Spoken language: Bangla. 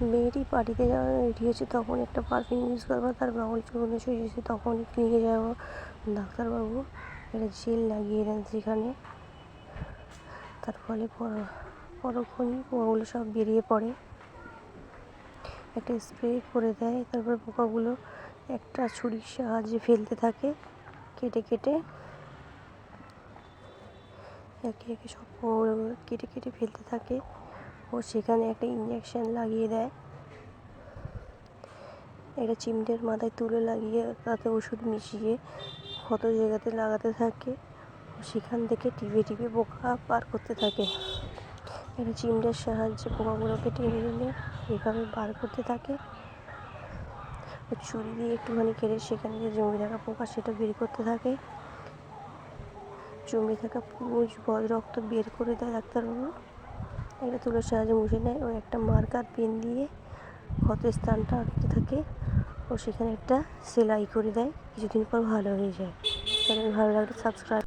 মেয়েটি পার্টিতে যাওয়ার রেডি হয়েছে তখন একটা পারফিউম ইউজ করব তার বাউল চুল এসেছে তখন নিয়ে যাব ডাক্তারবাবু। একটা জেল লাগিয়ে দেন সেখানে। তার ফলে পর- পরক্ষণই পোকাগুলো সব বেরিয়ে পড়ে। একটা স্প্রে করে দেয়, তারপর পোকাগুলো একটা ছুরির সাহায্যে ফেলতে থাকে, কেটে কেটে। একে একে সব কেটে কেটে ফেলতে থাকে। ও সেখানে একটা ইঞ্জেকশন লাগিয়ে দেয়। একটা চিমটের মাথায় তুলে লাগিয়ে তাতে ওষুধ মিশিয়ে ক্ষত জায়গাতে লাগাতে থাকে সেখান থেকে টিপে টিপে পোকা বার করতে থাকে। একটা চিমটের সাহায্যে পোকাগুলোকে টেনে টেনে এভাবে বার করতে থাকে। ছুরি দিয়ে একটুখানি কেটে সেখানে যে জমে থাকা পোকা সেটা বের করতে থাকে। জমে থাকা পুজ বদ রক্ত বের করে দেয় ডাক্তারবাবু। একটা তুলোর সাহায্যে মুছে নেয় ও একটা মার্কার পেন দিয়ে ক্ষত স্থানটা আঁকতে থাকে। ও সেখানে একটা সেলাই করে দেয়। কিছুদিন পর ভালো হয়ে যায়। চ্যানেল ভালো লাগলে সাবস্ক্রাইব